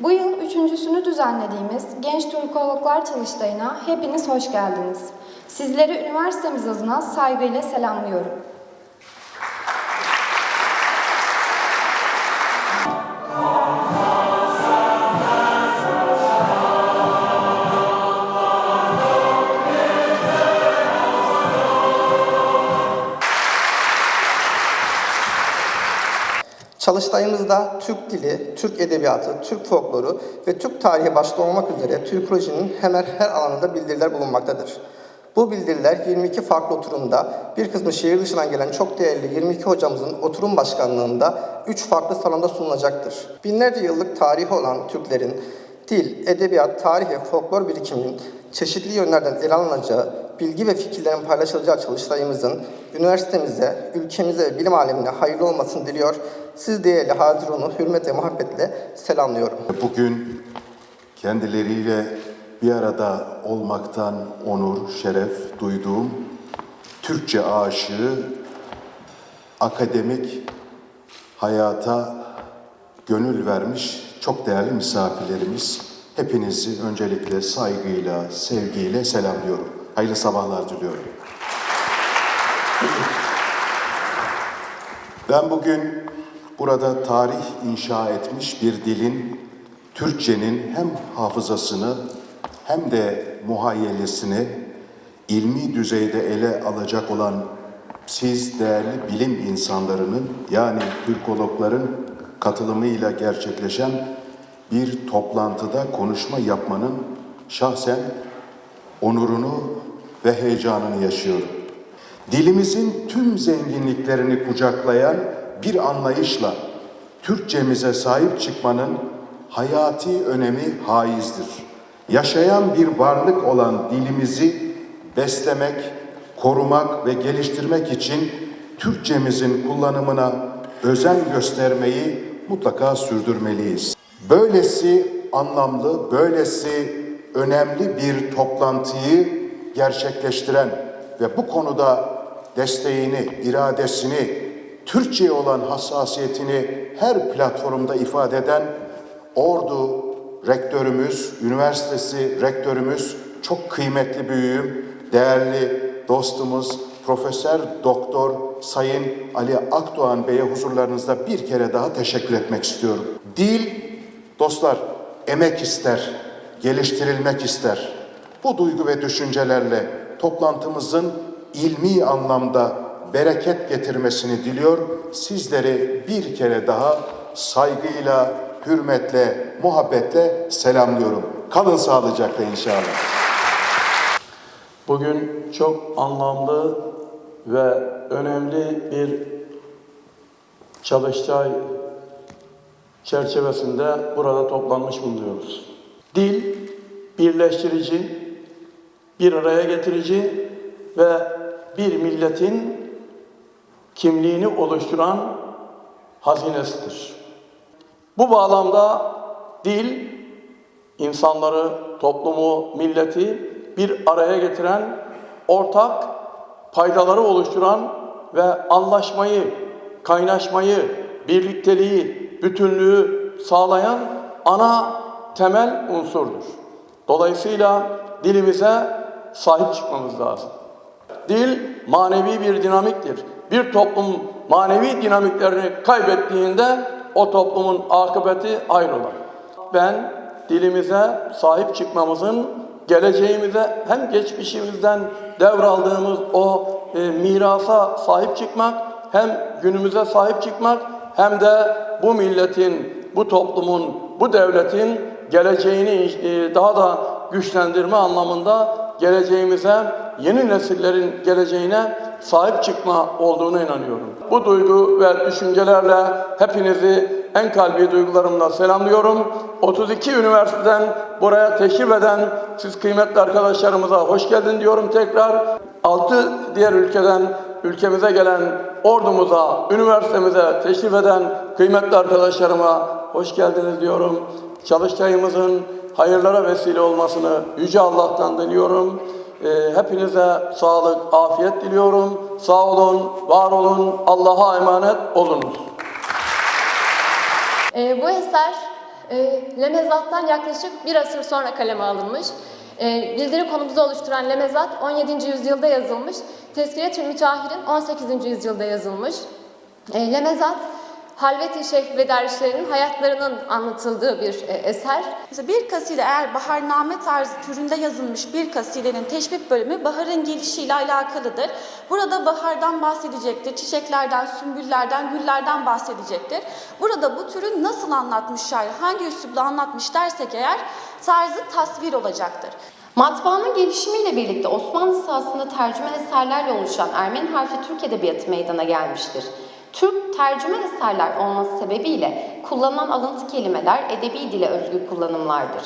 Bu yıl üçüncüsünü düzenlediğimiz Genç Türkologlar Çalıştayı'na hepiniz hoş geldiniz. Sizleri üniversitemiz adına saygıyla selamlıyorum. Çalıştayımızda Türk dili, Türk edebiyatı, Türk folkloru ve Türk tarihi başta olmak üzere Türkolojinin hemen her alanında bildiriler bulunmaktadır. Bu bildiriler 22 farklı oturumda, bir kısmı şehir dışından gelen çok değerli 22 hocamızın oturum başkanlığında 3 farklı salonda sunulacaktır. Binlerce yıllık tarihi olan Türklerin dil, edebiyat, tarih ve folklor birikiminin çeşitli yönlerden ele alınacağı, bilgi ve fikirlerin paylaşılacağı çalıştayımızın üniversitemize, ülkemize ve bilim alemine hayırlı olmasını diliyor. Siz değerli Hazirun'u hürmet ve muhabbetle selamlıyorum. Bugün kendileriyle bir arada olmaktan onur, şeref duyduğum Türkçe aşığı, akademik hayata gönül vermiş çok değerli misafirlerimiz. Hepinizi öncelikle saygıyla, sevgiyle selamlıyorum. Hayırlı sabahlar diliyorum. Ben bugün burada tarih inşa etmiş bir dilin, Türkçenin hem hafızasını hem de muhayyelesini ilmi düzeyde ele alacak olan siz değerli bilim insanlarının yani Türkologların katılımıyla gerçekleşen bir toplantıda konuşma yapmanın şahsen onurunu ve heyecanını yaşıyorum. Dilimizin tüm zenginliklerini kucaklayan bir anlayışla Türkçemize sahip çıkmanın hayati önemi haizdir. Yaşayan bir varlık olan dilimizi beslemek, korumak ve geliştirmek için Türkçemizin kullanımına özen göstermeyi mutlaka sürdürmeliyiz. Böylesi anlamlı, böylesi önemli bir toplantıyı gerçekleştiren ve bu konuda desteğini, iradesini, Türkçe'ye olan hassasiyetini her platformda ifade eden Ordu rektörümüz, üniversitesi rektörümüz, çok kıymetli büyüğüm, değerli dostumuz, Profesör Doktor Sayın Ali Akdoğan Bey'e huzurlarınızda bir kere daha teşekkür etmek istiyorum. Dil, dostlar, emek ister, geliştirilmek ister. Bu duygu ve düşüncelerle toplantımızın ilmi anlamda bereket getirmesini diliyor. Sizleri bir kere daha saygıyla, hürmetle, muhabbetle selamlıyorum. Kalın sağlıcakla inşallah. Bugün çok anlamlı ve önemli bir çalıştay çerçevesinde burada toplanmış bulunuyoruz. Dil birleştirici, bir araya getirici ve bir milletin kimliğini oluşturan hazinesidir. Bu bağlamda dil insanları, toplumu, milleti bir araya getiren, ortak paydaları oluşturan ve anlaşmayı, kaynaşmayı, birlikteliği, bütünlüğü sağlayan ana temel unsurdur. Dolayısıyla dilimize sahip çıkmamız lazım. Dil manevi bir dinamiktir. Bir toplum manevi dinamiklerini kaybettiğinde o toplumun akıbeti ayrılır. Ben dilimize sahip çıkmamızın geleceğimize hem geçmişimizden devraldığımız o e, mirasa sahip çıkmak hem günümüze sahip çıkmak hem de bu milletin, bu toplumun, bu devletin geleceğini e, daha da güçlendirme anlamında geleceğimize, yeni nesillerin geleceğine sahip çıkma olduğuna inanıyorum. Bu duygu ve düşüncelerle hepinizi en kalbi duygularımla selamlıyorum. 32 üniversiteden buraya teşrif eden siz kıymetli arkadaşlarımıza hoş geldin diyorum tekrar. 6 diğer ülkeden ülkemize gelen ordumuza, üniversitemize teşrif eden kıymetli arkadaşlarıma hoş geldiniz diyorum. Çalıştayımızın hayırlara vesile olmasını Yüce Allah'tan diliyorum. Ee, hepinize sağlık, afiyet diliyorum. Sağ olun, var olun, Allah'a emanet olunuz. Ee, bu eser e, Lemezat'tan yaklaşık bir asır sonra kaleme alınmış. E, bildiri konumuzu oluşturan Lemezat 17. yüzyılda yazılmış. Tezkiretül Müteahhir'in 18. yüzyılda yazılmış. E, Lemezat, Halvet-i Şeyh ve dervişlerinin hayatlarının anlatıldığı bir e, eser. Mesela bir kaside eğer baharname tarzı türünde yazılmış bir kasidenin teşbih bölümü baharın gelişiyle alakalıdır. Burada bahardan bahsedecektir, çiçeklerden, sümbüllerden, güllerden bahsedecektir. Burada bu türü nasıl anlatmış şair, hangi üslupla anlatmış dersek eğer tarzı tasvir olacaktır. Matbaanın gelişimiyle birlikte Osmanlı sahasında tercüme eserlerle oluşan Ermeni harfi Türk edebiyatı meydana gelmiştir. Türk tercüme eserler olması sebebiyle kullanılan alıntı kelimeler edebi dile özgü kullanımlardır.